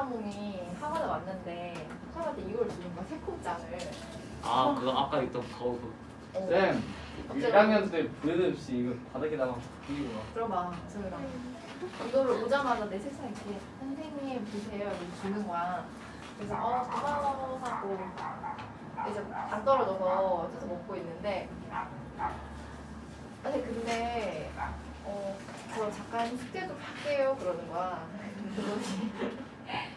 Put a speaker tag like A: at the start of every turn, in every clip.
A: 타몽이 학원에 왔는데 학원한테 이걸 주는 거야 새콤장을.
B: 아 그거 아까 있던 거
A: 어,
C: 쌤
A: 어쩌라고?
C: 1학년 때 브레드없이 이거 바닥에다가 비우고 막.
A: 들어봐 소율아 이거를 오자마자 내 책상에 이렇게 선생님 보세요. 이렇게 주는 거야. 그래서 어 고마워 하고 이제 안 떨어져서 뜯어 먹고 있는데 아니 근데 어저 잠깐 숙제 좀 할게요. 그러는 거야. 그러더니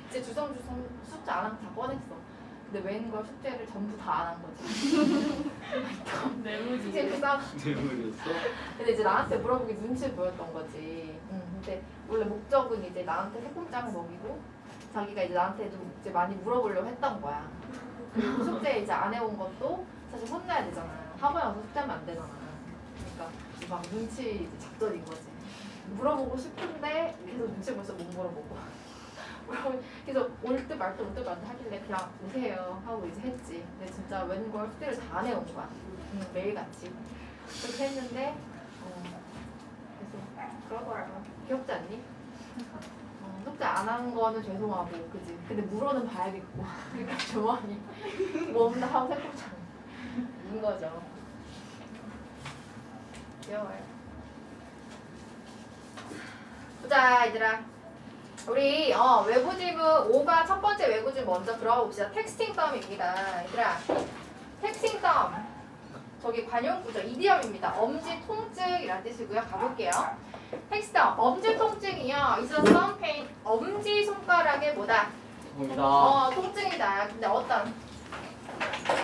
A: 이제 주섬주섬 숙제 안 하고 다 꺼냈어 근데 웬걸 숙제를 전부 다 안 한 거지 숙제 그싸
B: 뇌물이었어?
A: 근데 이제 나한테 물어보기 눈치 보였던 거지. 응. 근데 원래 목적은 이제 나한테 새콤장을 먹이고 자기가 이제 나한테 좀 이제 많이 물어보려고 했던 거야. 그리고 숙제 이제 안 해온 것도 사실 혼내야 되잖아. 학원에 와서 숙제하면 안 되잖아. 그러니까 이제 막 눈치 이제 작전인 거지. 물어보고 싶은데 계속 눈치 보면서 못 물어보고. 물어보- 그래서 올듯 말듯 올 듯 말듯 하길래 그냥 오세요 하고 이제 했지. 근데 진짜 웬걸 숙제를 다 안 해온 거야. 응, 매일같이. 그렇게 했는데 어, 계속 그러더라고 귀엽지 않니? 어, 숙제 안 한 거는 죄송하고 그지 근데 물어는 봐야겠고 그러니까 조언이 뭐 없나 하고 살짝 인 거죠 귀여워요 보자 얘들아 우리 어, 외부 지문 5가 첫 번째 외부 지문 먼저 들어가 봅시다 텍스팅 썸입니다 얘들아 텍스팅 썸 저기 관용구죠. 이디엄입니다. 엄지 통증이라는 뜻이고요. 가볼게요. 텍스트 엄지 통증이요. 있어 some pain. 엄지 손가락에 뭐다?
C: 겁니다
A: 어 통증이다. 근데 어떤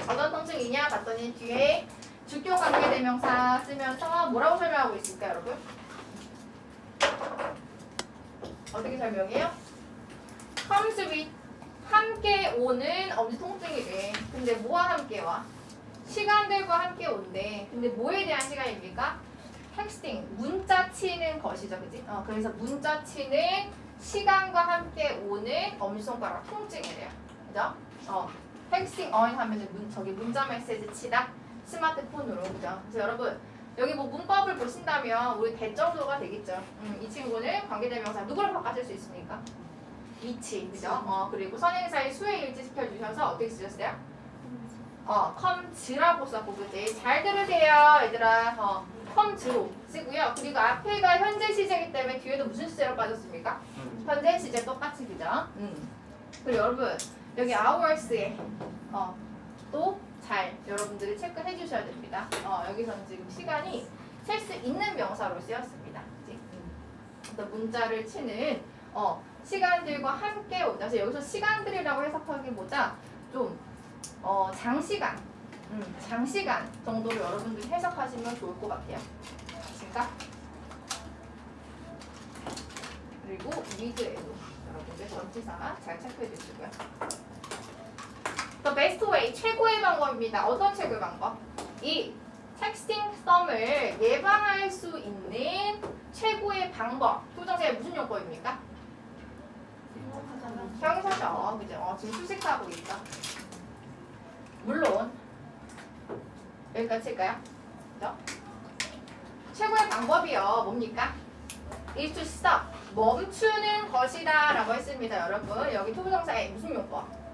A: 어떤 통증이냐? 봤더니 뒤에 주격 관계대명사 쓰면서 뭐라고 설명하고 있을까요, 여러분? 어떻게 설명해요? comes with 함께 오는 엄지 통증이래. 근데 뭐와 함께 와? 시간들과 함께 온대. 근데 뭐에 대한 시간입니까? 텍스팅, 문자 치는 것이죠, 그지? 어, 그래서 문자 치는 시간과 함께 오는 엄지손가락 통증이래요. 그죠? 어, 텍스팅 어인 하면 저기 문자 메시지 치다 스마트폰으로, 그죠? 그래서 여러분, 여기 뭐 문법을 보신다면 우리 대 정도가 되겠죠. 음, 이 친구는 관계대명사 누구를 바꿔줄 수 있습니까? 위치, 그죠? 어, 그리고 선행사의 수에 일치 시켜 주셔서 어떻게 쓰셨어요? 어, 컴즈라고 썼고 그지? 잘 들으세요, 얘들아. 어, 컴즈로 쓰고요. 그리고 앞에가 현재 시제이기 때문에 뒤에도 무슨 시제로 빠졌습니까? 현재 시제 똑같이 그죠? 음. 그리고 여러분 여기 hours에 어, 또 잘 여러분들이 체크해 주셔야 됩니다. 어, 여기서는 지금 시간이 셀 수 있는 명사로 쓰였습니다. 그지? 음. 문자를 치는 어, 시간들과 함께 오다. 그래서 여기서 시간들이라고 해석하기보다 좀 어, 장시간, 음, 장시간 정도로 여러분들이 해석하시면 좋을 것 같아요. 그러니까 그리고 리드에도 여러분들 전치사 잘 체크해 주시고요. The best way 최고의 방법입니다. 어떤 최고의 방법? 이 텍스팅 썸을 예방할 수 있는 최고의 방법. 소정사의 무슨 용법입니까? 형사죠. 그죠? 어, 지금 수식하고 있죠. 물론 여기까지 칠까요? 그죠? 최고의 방법이요. 뭡니까? is to stop. 멈추는 것이다 라고 했습니다. 여러분. 여기 투부정사의 무슨 용법?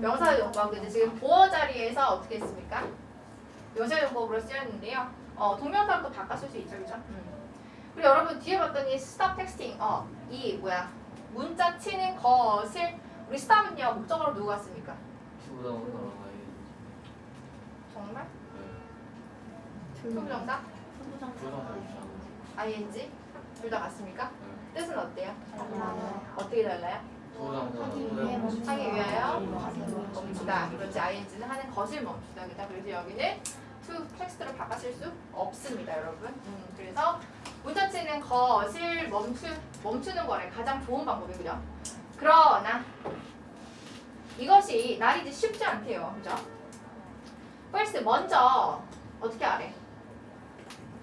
A: 명사 용법. 근데 지금 보어 자리에서 어떻게 했습니까? 명사 용법으로 쓰였는데요. 어, 동명사로 또 바꿔 쓸수 있죠. 그죠? 음. 그리고 여러분 뒤에 봤더니 stop texting. 어, 이 뭐야? 문자 치는 것을 우리 stop은요. 목적어로 누가 갔습니까? 정말? 투부정사? ing? 둘 다 같습니까? 뜻은 어때요? 어떻게 달라요? 하기 위하여 멈추다. 그렇지. ing는 하는 것을 멈추다. 그래서 여기는 to 텍스트로 바꿔쓸 수 없습니다, 여러분. 음, 그래서 문자 치는 것을 멈추 멈추는 거래 가장 좋은 방법이 그죠? 그러나 이것이 날이지 쉽지 않대요, 그죠? first 먼저 어떻게 하래?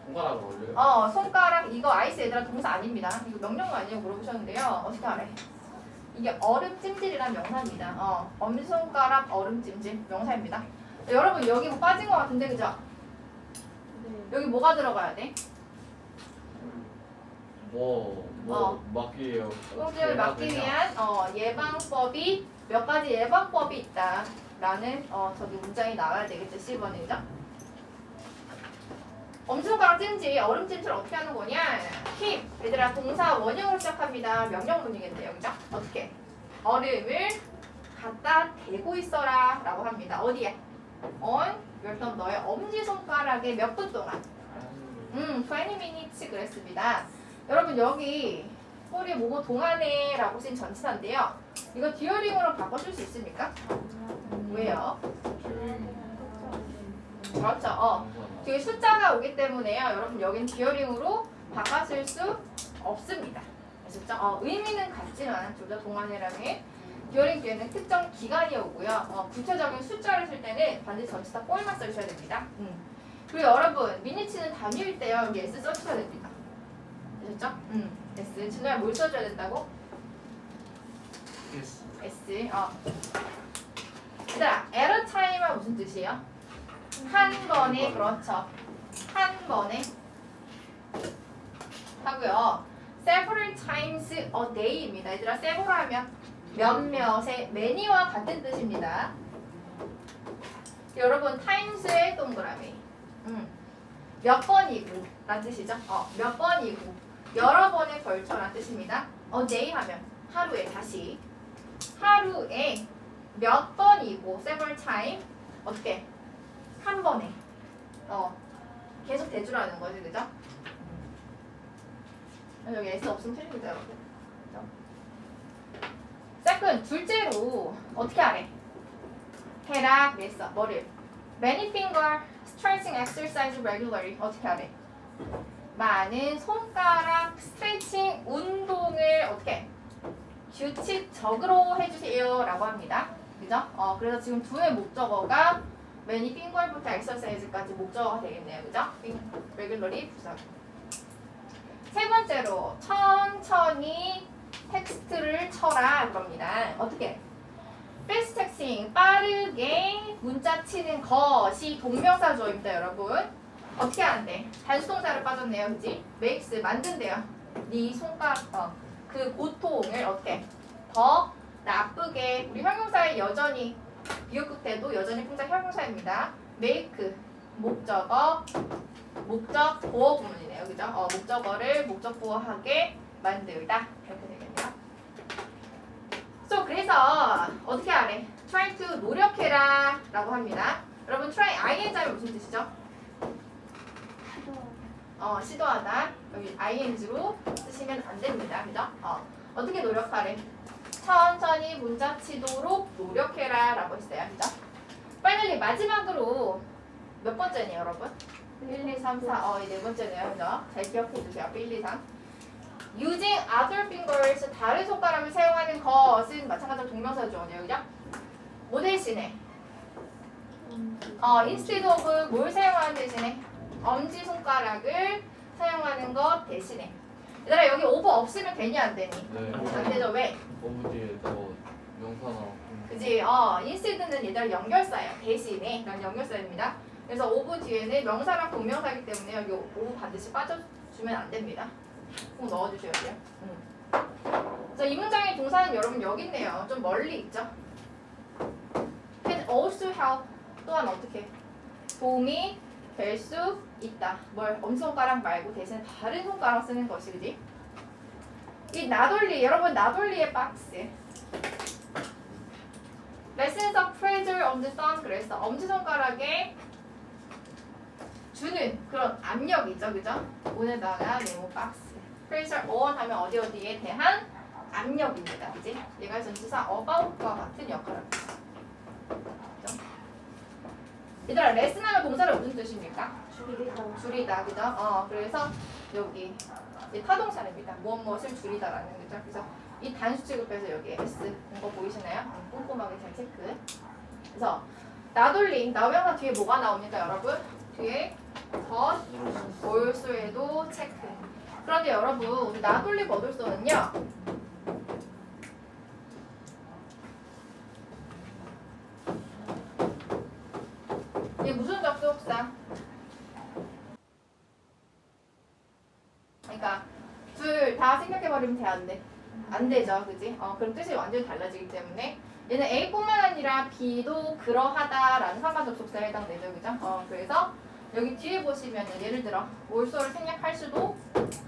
C: 손가락 올려요?
A: 어, 손가락 이거 아이스 얘들아 동사 아닙니다. 이거 명령어 아니냐고 물어보셨는데요. 어떻게 하래? 이게 얼음 찜질이란 명사입니다. 어, 엄지손가락 얼음 찜질 명사입니다. 여러분 여기 뭐 빠진 것 같은데 그죠? 여기 뭐가 들어가야 돼?
C: 뭐뭐 막기 위해요.
A: 통증을 막기 위한 어, 예방법이 몇 가지 예방법이 있다라는 어, 저기 문장이 나와야 되겠죠 10번이죠 엄지손가락 찜질 얼음 찜질 어떻게 하는 거냐? 힘. 얘들아 동사 원형으로 시작합니다. 명령문이겠네요 그죠? 어떻게? 얼음을 갖다 대고 있어라 라고 합니다. 어디에? on your 너의 엄지손가락에 몇 분 동안? 음, 20 minutes 그랬습니다. 여러분 여기 꼬리 뭐뭐 동안에 라고 쓴 전치사인데요. 이거 듀어링으로 바꿔줄 수 있습니까? 왜요? 그렇죠. 어. 뒤에 숫자가 오기 때문에요. 여러분 여긴 듀어링으로 바꿔쓸 수 없습니다. 아셨죠? 어, 의미는 같지만 둘 다 동안이라는 듀어링 뒤에는 특정 기간이 오고요. 어, 구체적인 숫자를 쓸 때는 반드시 전치사 꼴만 써주셔야 됩니다. 음. 그리고 여러분 미니치는 단위일 때요. 여기 S 써주셔야 됩니다. 아셨죠? 음. S. 진호야 뭘 써줘야 된다고?
B: 예스.
A: S. 어. 얘들아, a time은 무슨 뜻이에요? 한 번에 그렇죠. 한 번에 하고요. several times a day입니다. 얘들아, several 하면 몇몇의 many와 같은 뜻입니다. 여러분, times의 동그라미. 음. 몇 번이고 라는 뜻이죠. 어, 몇 번이고 여러 번에 걸쳐라는 뜻입니다. a day 하면 하루에 다시 하루에 몇 번이고 several time 어떻게 한 번에 어 계속 대주라는 거지 그죠? 음. 여기 S 없으면 여러분 그죠? second 둘째로 어떻게 하래? 해라 그랬어 뭐를 many finger stretching exercise regularly 어떻게 하래? 많은 손가락 스트레칭 운동을 어떻게 규칙적으로 해주세요 라고 합니다. 그죠? 어, 그래서 지금 두의 목적어가 many finger부터 exercise까지 목적어가 되겠네요. 그죠? regularly 부사. 세 번째로 천천히 텍스트를 쳐라 그럽니다. 어떻게? fast texting 빠르게 문자 치는 것이 동명사 조입니다, 여러분. 어떻게 하는데? 단수동사를 빠졌네요, 그지? makes 만든대요. 네 손가락 어, 그 고통을 어떻게 더 나쁘게 우리 형용사에 여전히 비역 끝에도 여전히 풍자 형용사입니다. make 목적어 목적 보어 구문이네요, 그죠? 어, 목적어를 목적 보어하게 만들다 이렇게 되겠네요. so 그래서 어떻게 하래? try to 노력해라 라고 합니다. 여러분 try ing하면 무슨 뜻이죠? 어, 시도하다. 여기 ing로 쓰시면 안 됩니다. 그죠? 어, 어떻게 노력하래? 천천히 문자 치도록 노력해라 라고 했어요. 그죠? 빨리 마지막으로 몇 번째네요, 여러분? 1, 2, 3, 4. 어, 이네 번째네요. 그죠? 잘 기억해 주세요. 1, 2, 3. Using other fingers, 다른 손가락을 사용하는 것은 마찬가지로 동명사 조어네요. 그죠? 뭐 대신에? 어, instead of 뭘 사용하는 대신에? 엄지 손가락을 사용하는 것 대신에. 얘들아 여기 오버 없으면 되니 안 되니?
C: 네.
A: 안 되죠 왜?
C: 너무 뒤에 저 명사나.
A: 그지? 어, instead는 얘들아 연결사예요. 대신에 그런 연결사입니다. 그래서 오브 뒤에는 명사랑 동명사이기 때문에 여기 오브 반드시 빠져주면 안 됩니다. 꼭 넣어주셔야 돼요. 음. 자, 이 문장의 동사는 여러분 여기 있네요. 좀 멀리 있죠? Can also help 또한 어떻게 도움이 될 수 있다. 뭘 엄지손가락 말고 대신 다른 손가락 쓰는 것이 그지? 이 나돌리 여러분 나돌리의 박스 on the thumb 그래서 엄지손가락에 주는 그런 압력이죠, 그죠? 오늘다가 네모 박스. pressure on 하면 어디 어디에 대한 압력입니다, 그지? 얘가 전치사 about과 같은 역할을. 그죠? 얘들아, 레슨하면 동사를 무슨 뜻입니까? 줄이다, 그죠? 어, 그래서 여기 이 타동사입니다. 무엇 무엇을 줄이다라는 거죠. 그래서 이 단수 취급해서 여기 S 이거 보이시나요? 음, 꼼꼼하게 잘 체크. 그래서 나돌림 나명사 뒤에 뭐가 나옵니까, 여러분? 뒤에 더 볼수에도 체크. 그런데 여러분, 우리 나돌림 버돌소는요. 이게 무슨 접속사? 그러니까 둘 다 생각해봐. 안 돼? 안 되죠, 그지? 어, 그럼 뜻이 완전히 달라지기 때문에 얘는 A뿐만 아니라 B도 그러하다라는 상관 접속사에 해당되죠, 그죠? 어, 그래서 여기 뒤에 보시면은 예를 들어 올소를 생략할 수도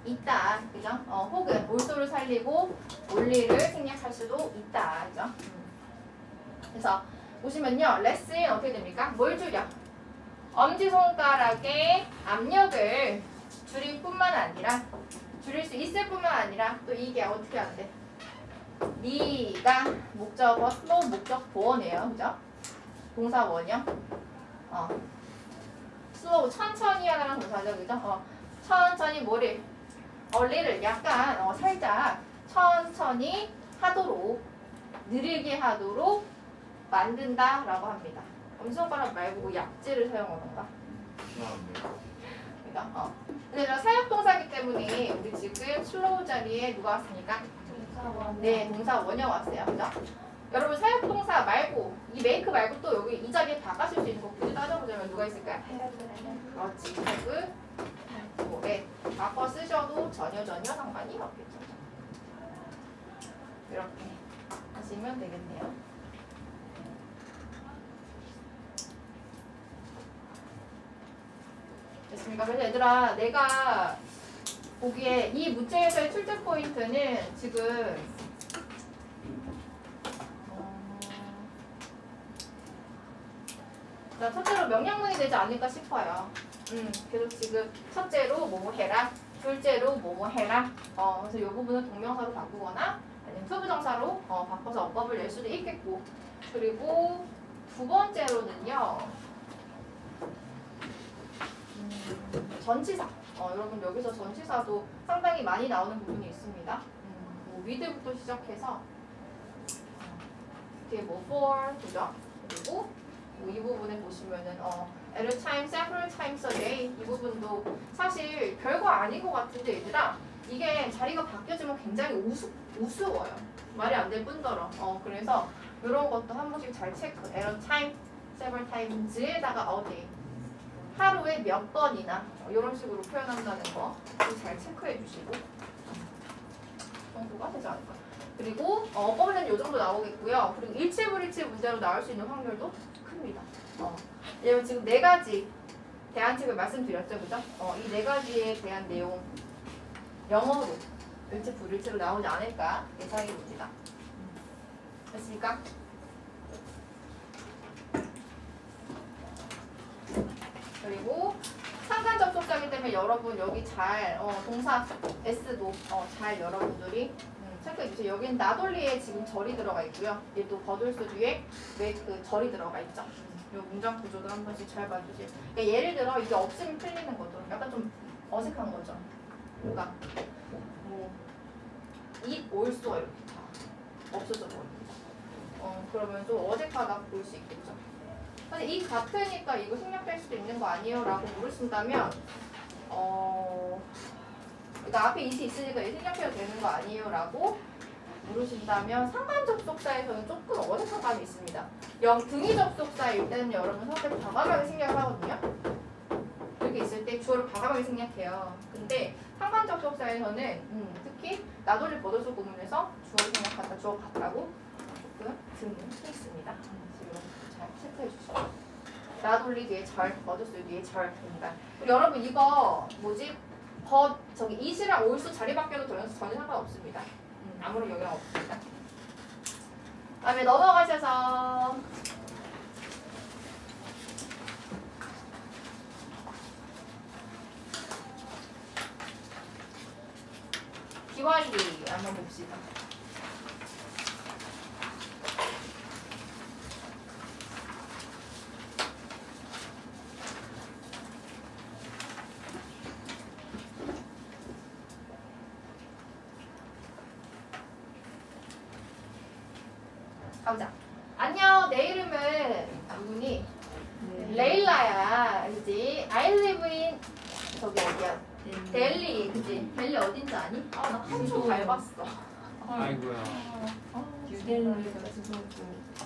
A: 있다, 그죠? 어, 혹은 올소를 살리고 올리를 생략할 수도 있다, 그죠? 음. 그래서 보시면요, 레슨 어떻게 됩니까? 뭘 줄여? 엄지손가락의 압력을 줄일 뿐만 아니라 줄일 수 있을 뿐만 아니라 또 이게 어떻게 안 돼? 니가 목적어 슬로우 목적 보어네요, 그죠? 동사 원형. 어. 슬로우 천천히 하라는 동사죠, 그죠? 어. 천천히 뭐를 얼리를 약간 어, 살짝 천천히 하도록 느리게 하도록 만든다라고 합니다. 엄지손가락 말고 약지를 사용하던가. 그러니까 어. 근데 저 사역동사기 때문에 우리 지금 슬로우 자리에 누가 왔습니까? 네, 동사 원형 왔어요. 그죠? 여러분 사역동사 말고 이 메이크 말고 또 여기 이 자리에 바꿔쓸 수 있는 거 굳이 따져보자면 누가 있을까요? 그렇지. have, 뭐, 네. 바꿔 쓰셔도 전혀 전혀 상관이 없겠죠. 이렇게 하시면 되겠네요. 됐습니까? 그래서 얘들아 내가 보기에 이 문제에서의 출제 포인트는 지금 어, 자, 첫째로 명령문이 되지 않을까 싶어요. 음, 그래서 지금 첫째로 뭐뭐 해라, 둘째로 뭐뭐 해라. 어, 그래서 이 부분은 동명사로 바꾸거나 아니면 투부정사로 어, 바꿔서 어법을 낼 수도 있겠고. 그리고 두 번째로는요. 음, 전치사. 어, 여러분 여기서 전치사도 상당히 많이 나오는 부분이 있습니다. 음, 뭐 with부터 시작해서 어, 뒤에 뭐 for 그죠? 그리고 뭐 이 부분에 보시면은 어 at a time, several times a day 이 부분도 사실 별거 아닌 것 같은데 얘들아 이게 자리가 바뀌어지면 굉장히 우스, 우스워요. 말이 안 될 뿐더러. 어 그래서 이런 것도 한 번씩 잘 체크. at a time, several times에다가 a day 하루에 몇 번이나 이런 식으로 표현한다는 거 잘 체크해 주시고 정도가 되지 않을까. 그리고 어, 어법은 이 정도 나오겠고요. 그리고 일체 불일체 문제로 나올 수 있는 확률도 큽니다. 어. 왜냐면 지금 네 가지 대안책을 말씀드렸죠, 그죠? 어, 이 네 가지에 대한 내용 영어로 일체 불일체로 나오지 않을까 예상해 봅니다. 됐습니까? 그리고 상관 접속사기 때문에 여러분 여기 잘 어, 동사 S도 어, 잘 여러분들이 음, 체크해 주세요. 여기는 나돌리에 지금 절이 들어가 있고요. 얘또 버들스 뒤에 왜그 절이 들어가 있죠. 이 문장 구조도 한 번씩 잘 봐주세요. 그러니까 예를 들어 이게 없으면 틀리는 거죠. 약간 좀 어색한 거죠. 그러니까 뭐 it, also 이렇게 다 없어져 버립니다. 어 그러면 좀 어색하다 볼 수 있겠죠. 사실 이 같으니까 이거 생략될 수도 있는 거 아니에요? 라고 물으신다면 어 그러니까 앞에 it이 있으니까 이 생략해도 되는 거 아니에요? 라고 물으신다면 상관 접속사에서는 조금 어색한 감이 있습니다. 영 등위 접속사일 때는 여러분 상당히 과감하게 생략을 하거든요. 이렇게 있을 때 주어를 과감하게 생략해요. 근데 상관 접속사에서는 음, 특히 나돌리 버더스 구문에서 주어를 생략한다, 주어 같다고 조금 드는 케이스입니다. 체크해 주시고 나돌리 뒤에 절, 버더스 뒤에 절입니다. 여러분 이거 뭐지? 버 저기 이시랑 올수 자리 바뀌어도 전혀 상관없습니다. 음, 아무런 영향 없습니다. 다음에 넘어가셔서 기완기 한번 봅시다. 가보자. 안녕, 내 이름은 누구니? 레일라야, 그지? I live in 저기 어디야? 델리, 그지? 델리 어딘지 아니? 아, 나 한초 밟았어.
B: 아이고야.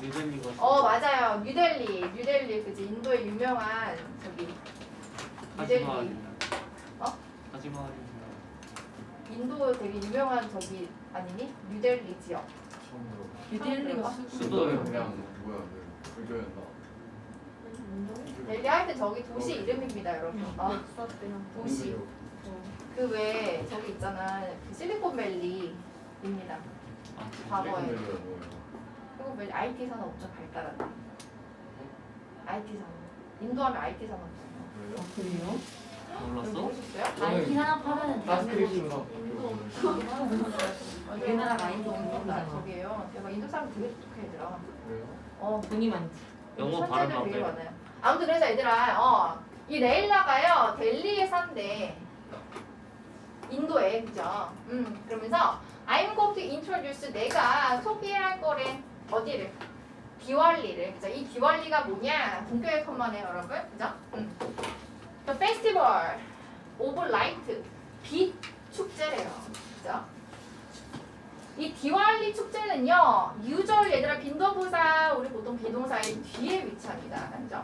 B: 유대미가
A: 어, 맞아요. 뉴델리, 뉴델리, 그지? 인도의 유명한 저기 뉴델리.
B: 하지마을이나.
A: 어?
B: 하지마을이나.
A: 인도 되게 유명한 저기 아니니? 뉴델리 지역.
C: 처음 들어.
D: 뉴델리가
B: 수도요.
C: 그냥 뭐야 그 불교였나?
A: 델리 할 때 저기 도시 이름입니다, 여러분. 어, 도시.
C: 공교육.
A: 그 외에 저기 있잖아. 그 실리콘밸리 입니다.
B: 아,
A: 과거에.
C: 실리콘밸리
A: IT 산업 엄청 발달한다. IT 산업. 인도하면 IT 산업이잖아요.
C: 그래요?
D: 아, 그래요?
A: 여러분
B: 몰랐어?
D: IT 산업하면
C: 다스크립션
D: 우리나라가 인도
A: 나
D: 공부잖아.
A: 저기에요. 내가 인도 사람 되게 똑똑해 얘들아.
C: 그래요?
A: 어,
D: 돈이 많지.
B: 영어 발음
A: 천재들 되게
B: 어때요?
A: 많아요. 아무튼 그래서 얘들아, 어, 이 레일라가요 델리에 산대. 인도에 그죠? 음 그러면서 I'm going to introduce 내가 소개할 거래 어디를? 디왈리를 그죠? 이 디왈리가 뭐냐? 본교에 컴만해 여러분 그죠? 음. The Festival of Light 빛 축제래요 그죠? 이 디왈리 축제는요 유절 얘들아 빈도부사 우리 보통 비동사의 뒤에 위치합니다 그죠?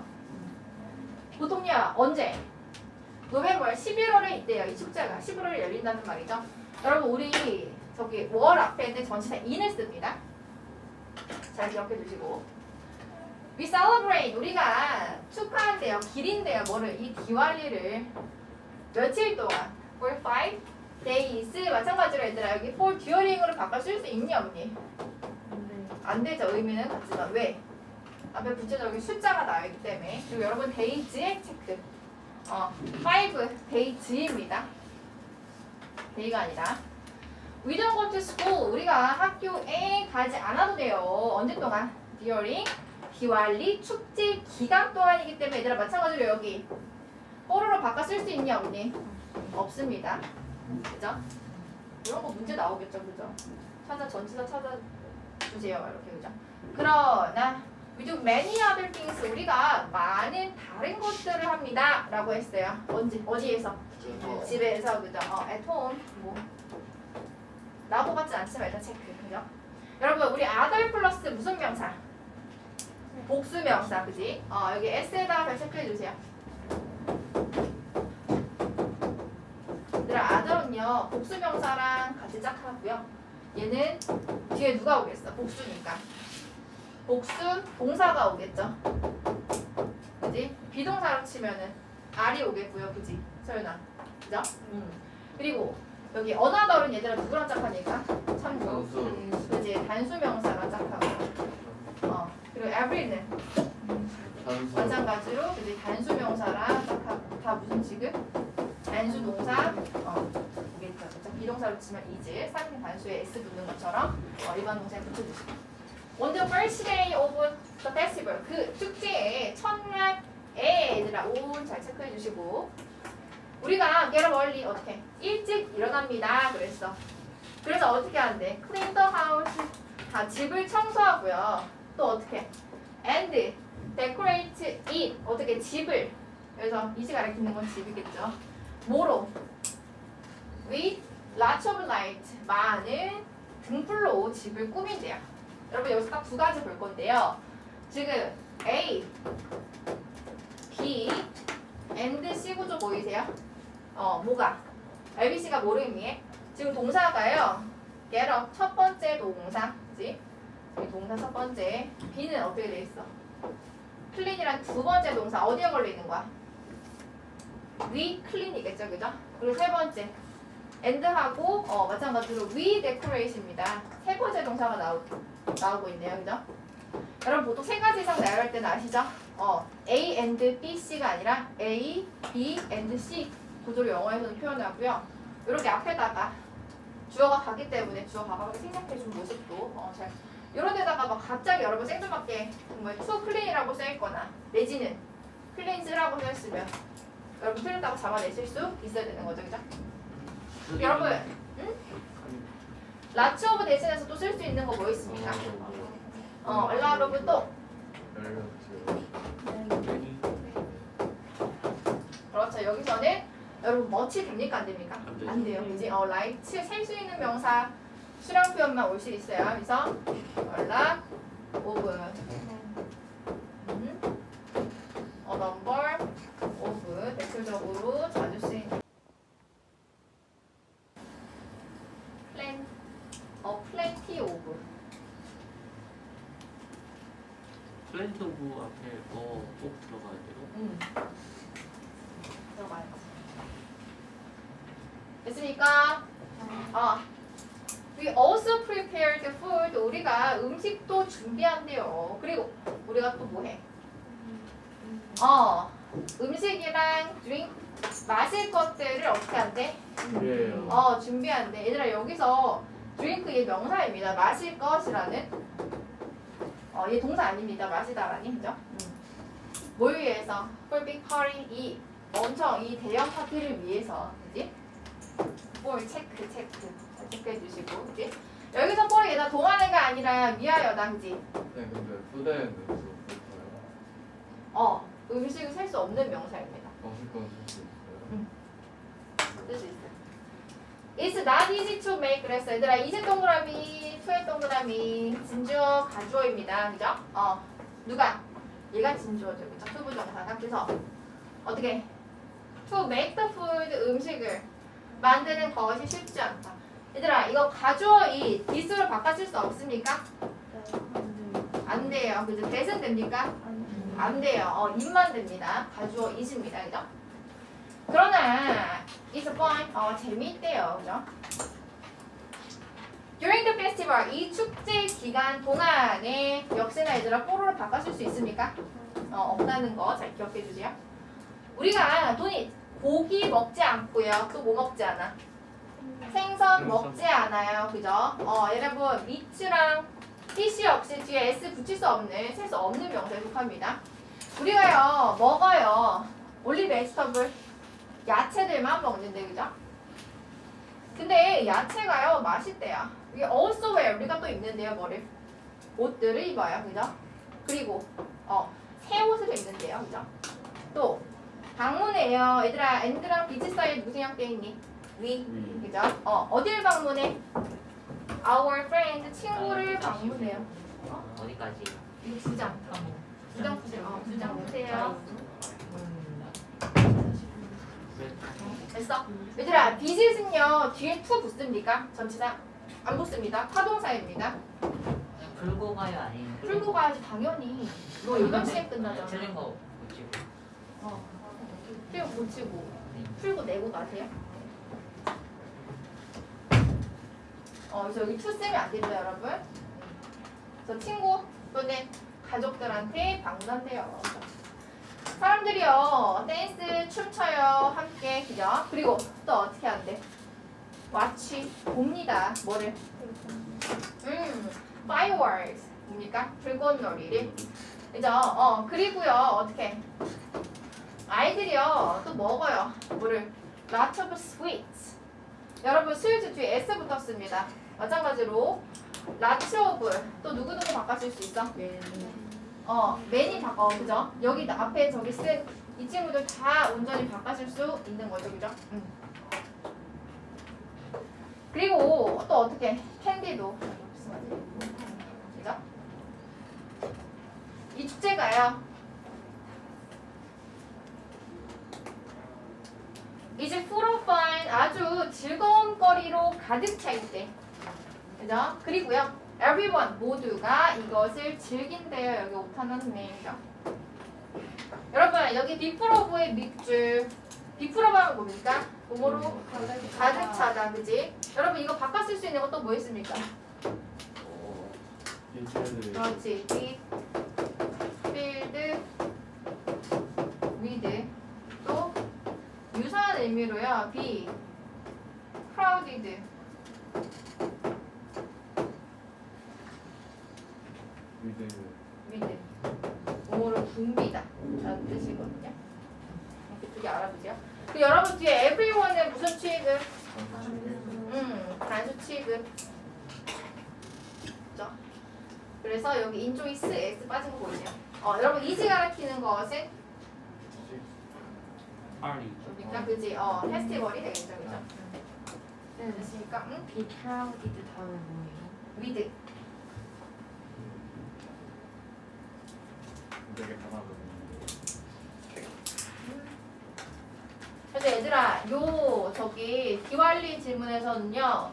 A: 보통요 언제? 노벰버 11월에 있대요 이 축제가 11월에 열린다는 말이죠 여러분 우리 저기 월 앞에는 전치사 in을 씁니다. 잘 기억해 두시고. We celebrate. 우리가 축하한대요. 길인데요. 뭐를? 이 디왈리를 며칠 동안? for five days. 마찬가지로 얘들아 여기 for during으로 바꿔 쓸 수 있니 없니? 안 되죠. 의미는 같지만. 왜? 앞에 구체적인 숫자가 나와 있기 때문에. 그리고 여러분 데이즈의 체크. 어, 5 데이즈입니다. 데이가 아니라 We don't go to school 우리가 학교에 가지 않아도 돼요 언제 동안? during 디왈리 축제 기간 동안이기 때문에 얘들아 마찬가지로 여기 뽀로로 바꿔 쓸 수 있니 없니? 없습니다 그죠? 이런 거 문제 나오겠죠 그죠? 찾아 전치사 찾아 주세요 이렇게 그죠? 그러나 we do many other things 우리가 많은 다른 것들을 합니다 라고 했어요 언제 어디에서 집에서 그죠 어, at home 뭐 나도 같지 않지만 일단 체크 그죠 여러분 우리 other 플러스 무슨 명사 복수 명사 그지 어 여기 s에다가 잘 체크해 주세요 얘들아 other은요 복수 명사랑 같이 짝하고요 얘는 뒤에 누가 오겠어 복수니까 복수 동사가 오겠죠. 그지? 비동사로 치면은 R이 오겠고요. 그지? 서연아. 그죠? 음. 그리고 여기 어나더는 얘들아 누구랑 짝하니까? 참고.
C: 단수.
A: 그지? 단수 명사랑 짝하고. 어. 그리고 every는
C: 단수.
A: 마찬가지로 그지? 단수 명사랑 짝하고. 다 무슨 지금? 단수 동사. 어. 그죠? 비동사로 치면 is. 3인 단수에 s 붙는 것처럼 어, 일반 동사에 붙여주시고. On the first day of the festival 그 축제의 첫날에 얘들아 오잘 체크해 주시고 우리가 early 어떻게 일찍 일어납니다. 그랬어. 그래서 어떻게 하는데? Clean the house. 다 집을 청소하고요. 또 어떻게? And decorate it. 어떻게 집을? 그래서 이 시간에 듣는 건 집이겠죠. 뭐로. With lots of light. 많은 등불로 집을 꾸민대요. 여러분 여기서 딱 두 가지 볼 건데요. 지금 A, B, and C 구조 보이세요? 어, 뭐가? ABC가 뭐를 의미해? 지금 동사가요. get up 첫 번째 동사, 그지? 동사 첫 번째. B는 어떻게 돼 있어? clean이란 두 번째 동사 어디에 걸려 있는 거야? we clean이겠죠, 그죠? 그리고 세 번째 and하고 어, 마찬가지로 we decorate입니다. 세 번째 동사가 나오, 나오고 있네요. 그죠? 여러분 보통 세 가지 이상 나열할 때는 아시죠? 어, A and B, C가 아니라 A, B and C 구조를 영어에서는 표현하고요. 이렇게 앞에다가 주어가 가기 때문에 주어 가방을 생략해 준 모습도 어, 잘 이런 데다가 막 갑자기 여러분 생뚱맞게 뭐 to clean이라고 써있거나 내지는 clean스라고 써있으면 여러분 틀렸다고 잡아내실 수 있어야 되는 거죠. 그죠? 여러분, 응? 라츠 오브 대신해서 또 쓸 수 있는 거 뭐 있습니까? 어, 얼라로브 또 그렇죠. 여기서는 여러분 멋이 됩니까 안 됩니까? 안안 돼요. 그지? 어, 라이트 셀 수 있는 명사 수량 표현만 올 수 있어요. 그래서 연락 오브 음. 어 넘버 오브 대표적으로 자주 쓰이는 플랜 어
B: 플랜티 오브 플랜트 오브 앞에 어꼭 들어가야 돼요.
A: 음 들어가요. 됐습니까? 어. We also prepared food. 우리가 음식도 준비한대요. 그리고 우리가 또 뭐 해? 어. 음식이랑 drink 마실 것들을 어떻게 한대?
C: 예.
A: 어, 준비한대. 얘들아 여기서 drink 얘 명사입니다. 마실 것이라는 어, 얘 동사 아닙니다. 마시다라니, 그죠? 음. 뭘 위해서? For big party 이 엄청 이 대형 파티를 위해서, 그지? 뭘 체크 체크 잘 체크해 주시고, 그지? 여기서 뭘 얘다 동안애가 아니라 위하여당지.
C: 네, 근데 또 볼까요?
A: 어, 음식을 셀 수 없는 명사입니다.
C: 건쓸수 있어요?
A: 쓸 수 있어요. It's not easy to make 그랬어. 얘들아, 이제 동그라미, 투의 동그라미, 진주어, 가주어입니다. 그죠? 어, 누가? 얘가 진주어죠. 그죠? 투부정사가. 그래서 어떻게? To make the food, 음식을 만드는 것이 쉽지 않다. 얘들아, 이거 가주어 이 디스로 바꿔 쓸수 없습니까? 안 돼요. 그죠? 대신 됩니까? 안 돼요. 어, 입만 됩니다. 가주어 is입니다. 그죠? 그러나 it's fun. 어, 재미있대요. 그죠? During the festival, 이 축제 기간 동안에 역시나 얘들아 뽀로로 바꿔줄 수 있습니까? 어, 없다는 거 잘 기억해 주세요. 우리가 돈이 고기 먹지 않고요. 또 뭐 먹지 않아? 생선 먹지 않아요. 그죠? 어, 여러분 미츠랑 피시 역시 뒤에 s 붙일 수 없는 셀 수 없는 명사에 속합니다. 우리가요 먹어요. 올리 베지터블 야채들만 먹는데 그죠? 근데 야채가요 맛있대요. 이게 also wear 우리가 또 입는데요 뭐를 옷들을 입어요 그죠? 그리고 어 새 옷을 입는데요 그죠? 또 방문해요 얘들아 앤드랑 비치 사이 무슨 형 떼있니? 위
C: 위.
A: 그죠? 어 어딜 방문해? Our friend 친구를 방문해요.
E: 어디까지?
A: 이거 두장 두장 푸세요. 어, 두장 푸세요. 됐어? 얘들아 비짓은요 뒤에 투 붙습니까? 전치사 안 붙습니다. 타동사입니다.
E: 풀고 가요 아니면
A: 풀고 가야지 당연히. 너 이번 시간 끝나잖아.
E: 틀린 거 붙이고
A: 어. 풀고 고치고 풀고 내고 가세요. 어, 그래서 여기 투 쓰면 안 됩니다, 여러분. 그래서 친구 또는 가족들한테 방문한대요. 사람들이요, 댄스, 춤춰요, 함께, 그죠? 그리고 또 어떻게 한대? 와치, 봅니다. 뭐를? 음, fireworks. 뭡니까? 불꽃놀이를. 그죠? 어, 그리고요, 어떻게? 아이들이요, 또 먹어요. 뭐를? Lots of sweets. 여러분, 스위트 뒤에 S 붙었습니다. 마찬가지로, lots of. 또 누구누구 바꿔줄 수 있어? 어, 맨이 바꿔, 그죠? 여기 나- 앞에 저기 쓴이 친구들 다 온전히 바꿔줄 수 있는 거죠, 그죠? 음. 그리고 또 어떻게? 캔디도. 그죠? 이 축제가요. 이제 full of fun 아주 즐거운 거리로 가득 차 있대. 그죠? 그리고요. everyone 모두가 이것을 즐긴대요. 여기. 그죠? 여러분 여기 비프로브의 밑줄 비프로브는 뭡니까? 뭐로 가득 차다. 그지? 여러분 이거 바꿔 쓸 수 있는 것도 뭐 있습니까?
C: 어,
A: 그렇지. 비 필드 위드 또 유사한 의미로요. 비
C: 위드
A: 위드 몸으로 붐비다 라는 뜻이거든요. 이렇게 두개 알아두세요. 그 여러분 뒤에 everyone은 무슨 취급? 음, 단수 취급. 그죠? 그래서 여기 인조이 스 S 빠진 거 보이세요? 어, 여러분 이지 가리키는 것은
B: 파리.
A: 뭡니까? 그지? 어, 페스티벌이 되겠죠, 그죠? 네, 됐습니까? 응?
D: 비 크라우디드 다음에 뭐예요?
A: 위드.
C: 되게 하나거든요.
A: 그래서 얘들아, 요 저기 디왈리 질문에서는요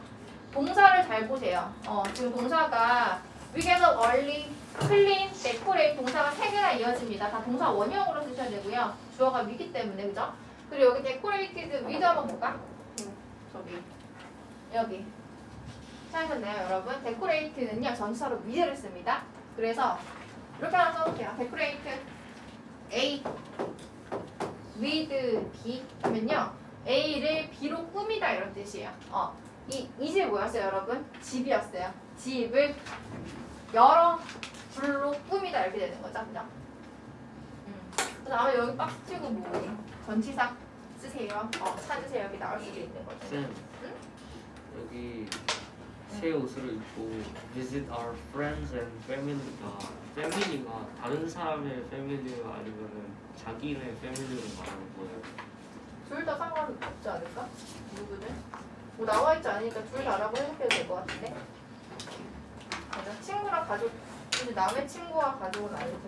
A: 동사를 잘 보세요. 어, 지금 동사가 위계적 early, clean, decorate 동사가 세 개가 이어집니다. 다 동사 원형으로 쓰셔야 되고요. 주어가 위기 때문에 그죠? 그리고 여기 decorated with 한번 볼까? 음, 저기 여기 찾으셨나요, 여러분? decorate는요 전치사로 with를 씁니다. 그래서 이렇게 하나 써볼게요. decorate A with B 하면요 A를 B로 꾸미다 이런 뜻이에요. 어, 이, 이집 뭐였어요, 여러분? 집이었어요. 집을 여러 줄로 꾸미다 이렇게 되는 거죠, 그죠? 음. 그래서 아마 여기 박스 치고 뭐 전치사 쓰세요. 어, 찾으세요. 여기 나올 수도 있는 거죠.
B: 쌤 여기 새 옷을 입고 visit our friends and family가 패밀리가 다른 사람의 패밀리가 아니면은 자기네 패밀리를 말하는 거예요.
A: 둘 다 상관없지 않을까? 누구든? 뭐 나와 있지 않으니까 둘 다라고 해석해도 될 것 같은데. 맞아. 친구랑 가족, 근데 남의 친구와 가족은 아니죠.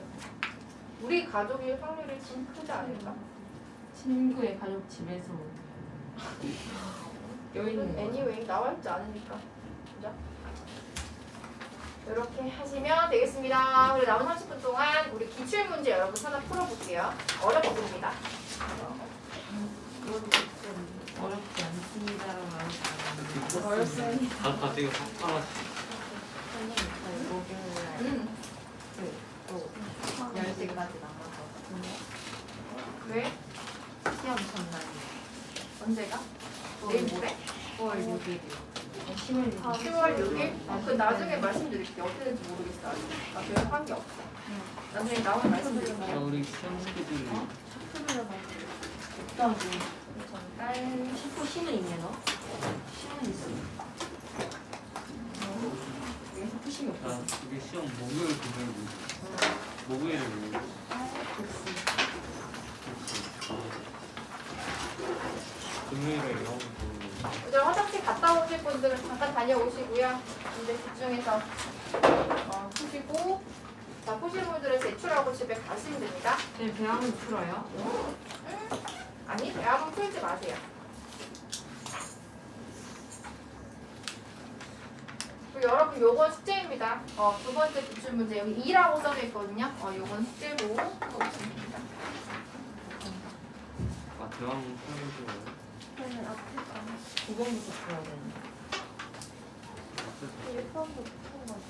A: 우리 가족일 확률이 좀 크지 않을까?
D: 친구의 가족 집에서 여기는
A: anyway 나와 있지 않으니까. 그죠? 이렇게 하시면 되겠습니다. 그리고 남은 30분 동안 우리 기출 문제 여러분 하나 풀어볼게요. 어렵습니다.
D: 어렵지 않습니다라고.
A: 어렵습니다.
B: 다 갑자기 확
D: 목요일날
A: 음,
D: 10시까지 남아서
A: 왜?
D: 시험 전날이에요.
A: 언제가? 내일 모레?
D: 9월 6일이요. 10월 6일.
A: 10월 6일? 그 나중에 말씀드릴게요. 어떻게 될지 모르겠어. 아직. 나 별로 한게 없어. 나중에
B: 야
A: 말씀드릴게요.
B: 우리 시험 스케줄이
D: 없다고.
A: 딸
D: 10호 쉬는 있네 너? 쉬는 있어.
A: 여기서 푸심이 없어.
B: 야 우리 시험 목요일 금요일 목요일에 목요일.
D: 그치.
B: 금요일에 영어
A: 이제 화장실 갔다 오실 분들은 잠깐 다녀오시고요. 이제 집중해서 어, 푸시고 자, 푸신 분들은 제출하고 집에 가시면 됩니다.
D: 네, 배양은 풀어요.
A: 아니, 대학은 풀지 마세요. 그리고 여러분 요건 숙제입니다. 어, 두 번째 기출 문제 여기 2라고 써져 있거든요. 어, 요건 숙제고 없습니다.
B: 아 대왕 편의점.
D: 9번부터 풀어야 되는데.
B: 앞에서
D: 이게 처음부터 푸는 거죠.